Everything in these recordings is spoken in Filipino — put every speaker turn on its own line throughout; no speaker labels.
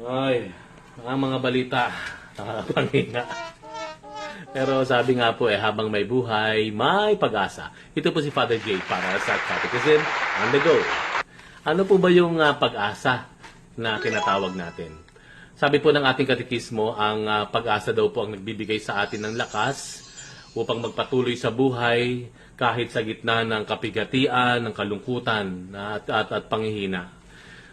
Ay, ang mga balita, nakakapanghinga. Pero sabi nga po eh, habang may buhay, may pag-asa. Ito po si Father Jay para sa Catechism on the go. Ano po ba yung ah, pag-asa na tinatawag natin? Sabi po ng ating katekismo, ang ah, pag-asa daw po ang nagbibigay sa atin ng lakas upang magpatuloy sa buhay kahit sa gitna ng kapigatian, ng kalungkutan at, at, at panghihina.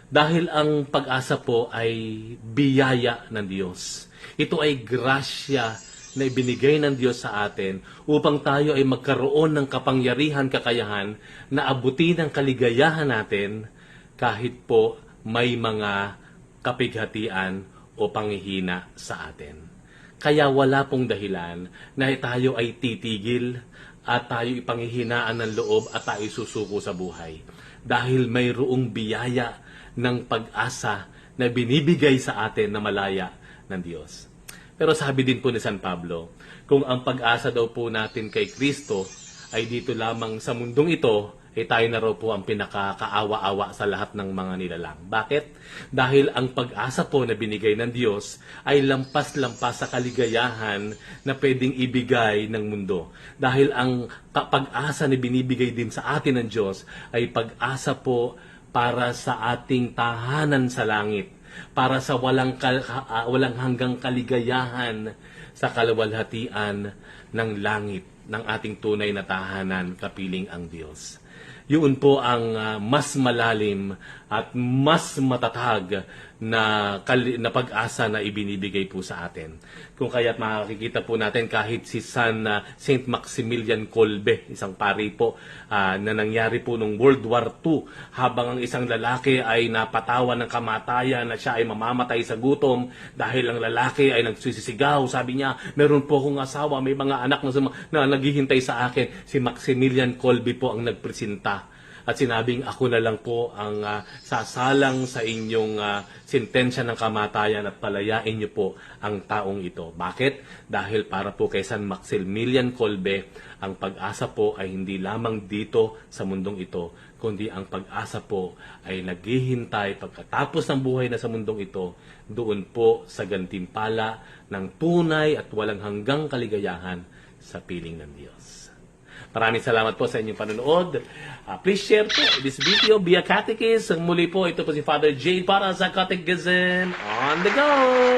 Dahil ang pag-asa po ay biyaya ng Diyos. Ito ay grasya na ibinigay ng Diyos sa atin upang tayo ay magkaroon ng kapangyarihan, kakayahan na abutin ang kaligayahan natin kahit po may mga kapighatian o panghihina sa atin. Kaya wala pong dahilan na tayo ay titigil at tayo ipanghihinaan ng loob at tayo susuko sa buhay. Dahil mayroong biyaya ng pag-asa na binibigay sa atin na malaya ng Diyos. Pero sabi din po ni San Pablo, kung ang pag-asa daw po natin kay Kristo ay dito lamang sa mundong ito, ay tayo na raw po ang pinakakaawa-awa sa lahat ng mga nilalang. Bakit? Dahil ang pag-asa po na binigay ng Diyos ay lampas-lampas sa kaligayahan na pwedeng ibigay ng mundo. Dahil ang pag-asa na binibigay din sa atin ng Diyos ay pag-asa po para sa ating tahanan sa langit para sa walang kal- ah, walang hanggang kaligayahan sa kalawalhatian ng langit ng ating tunay na tahanan kapiling ang Diyos. Yun po ang ah, mas malalim at mas matatag na, na pag-asa na ibinibigay po sa atin. Kung kaya't makikita po natin kahit si San ah, Saint Maximilian Kolbe, isang pari po ah, na nangyari po nung World War II habang ang isang lalaki ay napatawan ng kamatayan na siya ay mamamatay sa gutom dahil ang lalaki ay nagsisisigaw. Sabi niya, meron po akong asawa, may mga anak na, na naghihintay sa akin. Si Maximilian Kolbe po ang nagpresenta at sinabing ako na lang po ang ah, sasalang sa inyong ah, sentensya ng kamatayan at palayain niyo po ang taong ito. Bakit? Dahil para po kay San Maximilian Kolbe, ang pag-asa po ay hindi lamang dito sa mundong ito, kundi ang pag-asa po ay naghihintay pagkatapos ng buhay na sa mundong ito, doon po sa gantimpala ng tunay at walang hanggang kaligayahan sa piling ng Diyos. Maraming salamat po sa inyong panonood. Ah, please share po this video via Catechist. Muli po, ito po si Father Jade para sa Catechism on the go!